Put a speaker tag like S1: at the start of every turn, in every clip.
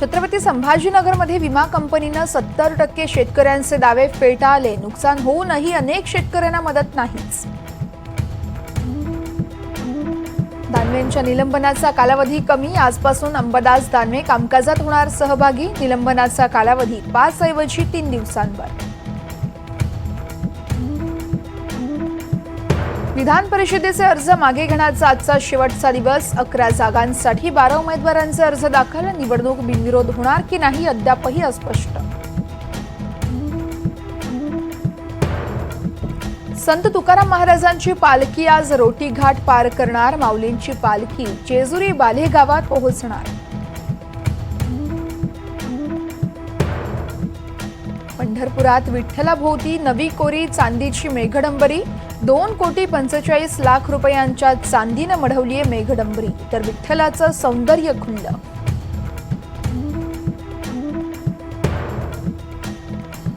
S1: छत्रपती संभाजीनगरमध्ये विमा कंपनीनं सत्तर टक्के शेतकऱ्यांचे दावे फेटाळले. नुकसान होऊनही अनेक शेतकऱ्यांना मदत नाहीच. दानवेंच्या निलंबनाचा कालावधी कमी. आजपासून अंबादास दानवे कामकाजात होणार सहभागी. निलंबनाचा कालावधी पाच ऐवजी तीन दिवसांवर. विधान परिषदेचे अर्ज मागे घेण्याचा आजचा शेवटचा दिवस. अकरा जागांसाठी बारा उमेदवारांचे अर्ज दाखल. निवडणूक बिनविरोध होणार की नाही अद्यापही अस्पष्ट. संत तुकाराम महाराजांची पालखी आज रोटी घाट पार करणार. माऊलींची पालखी जेजुरी बाले गावात पोहोचणार. पंढरपुरात विठ्ठलाभोवती नवी कोरी चांदीची मेघडंबरी. दोन कोटी पंचेचाळीस लाख रुपयांच्या चांदीनं मढवलीये मेघडंबरी. तर विठ्ठलाचं सौंदर्य खुललं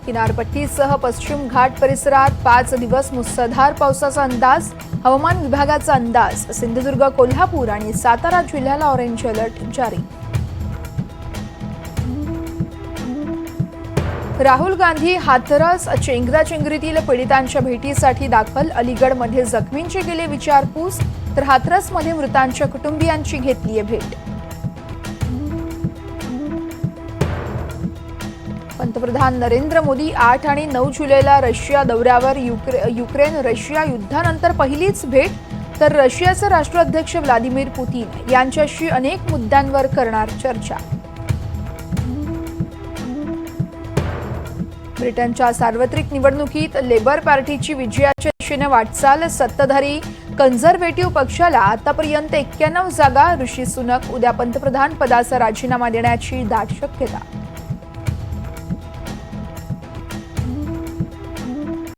S1: किनारपट्टीसह पश्चिम घाट परिसरात पाच दिवस मुसळधार पावसाचा अंदाज हवामान विभागाचा अंदाज सिंधुदुर्ग कोल्हापूर आणि सातारा जिल्ह्याला ऑरेंज अलर्ट जारी. राहुल गांधी हाथरस चेंगराचेंगरीतील पीडितांच्या भेटीसाठी दाखल अलीगडमध्ये जखमींची गेले विचारपूस तर हाथरसमध्ये मृतांच्या कुटुंबियांची घेतलीय भेट. पंतप्रधान नरेंद्र मोदी आठ आणि नऊ जुलैला रशिया दौऱ्यावर युक्रे युक्रेन रशिया युद्धानंतर पहिलीच भेट तर रशियाचे राष्ट्राध्यक्ष व्लादिमीर पुतीन यांच्याशी अनेक मुद्द्यांवर करणार चर्चा. ब्रिटनच्या सार्वत्रिक निवडणुकीत लेबर पार्टीची विजयाच्या दिशेने वाटचाल सत्ताधारी कन्झर्वेटिव्ह पक्षाला आतापर्यंत एक्क्याण्णव जागा ऋषी सुनक उद्या पंतप्रधान पदाचा राजीनामा देण्याची दाट शक्यता.